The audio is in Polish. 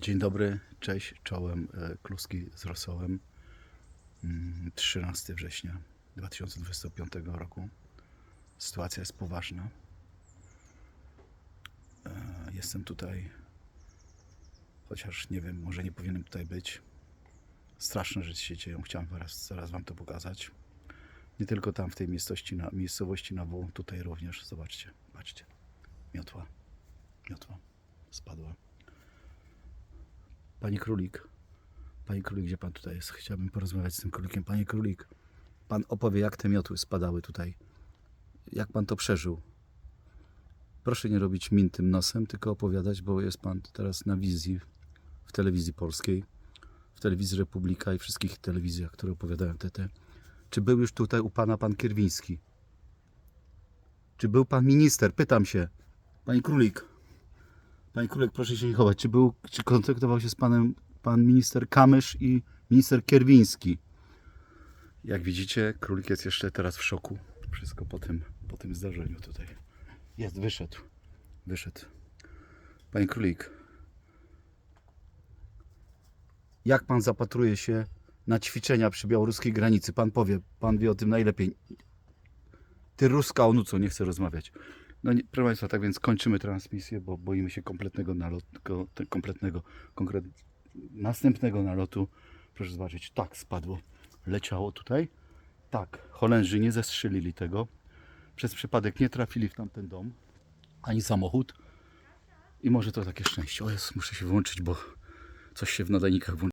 Dzień dobry, cześć, czołem, e, kluski z rosołem. Mm, 13 września 2025 roku. Sytuacja jest poważna. E, Jestem tutaj, chociaż nie wiem, może nie powinienem tutaj być. Straszne rzeczy się dzieją, chciałem zaraz, zaraz Wam to pokazać. Nie tylko tam w tej miejscowości na, miejscowości na W, tutaj również, zobaczcie, patrzcie. Miotła, miotła spadła. Panie Królik, Panie Królik, gdzie Pan tutaj jest? Chciałbym porozmawiać z tym królikiem. Panie Królik, Pan opowie, jak te miotły spadały tutaj. Jak Pan to przeżył? Proszę nie robić min tym nosem, tylko opowiadać, bo jest Pan teraz na wizji w telewizji polskiej, w telewizji Republika i wszystkich telewizjach, które opowiadają te, te. Czy był już tutaj u Pana Pan Kierwiński? Czy był Pan minister? Pytam się. Panie Królik, Panie Królek, proszę się nie chować. Czy, był, czy kontaktował się z panem pan minister Kamysz i minister Kierwiński? Jak widzicie, królik jest jeszcze teraz w szoku. Wszystko po tym, po tym zdarzeniu tutaj. Jest, wyszedł. Wyszedł. Panie Królik, jak pan zapatruje się na ćwiczenia przy białoruskiej granicy? Pan powie, pan wie o tym najlepiej. Ty ruska onuco, nie chcę rozmawiać. No nie, proszę Państwa, tak więc kończymy transmisję, bo boimy się kompletnego nalotu, kompletnego, konkret, następnego nalotu. Proszę zobaczyć, tak spadło, leciało tutaj. Tak, Holendrzy nie zestrzelili tego. Przez przypadek nie trafili w tamten dom, ani samochód. I może to takie szczęście. O jest, muszę się wyłączyć, bo coś się w nadajnikach włączyło.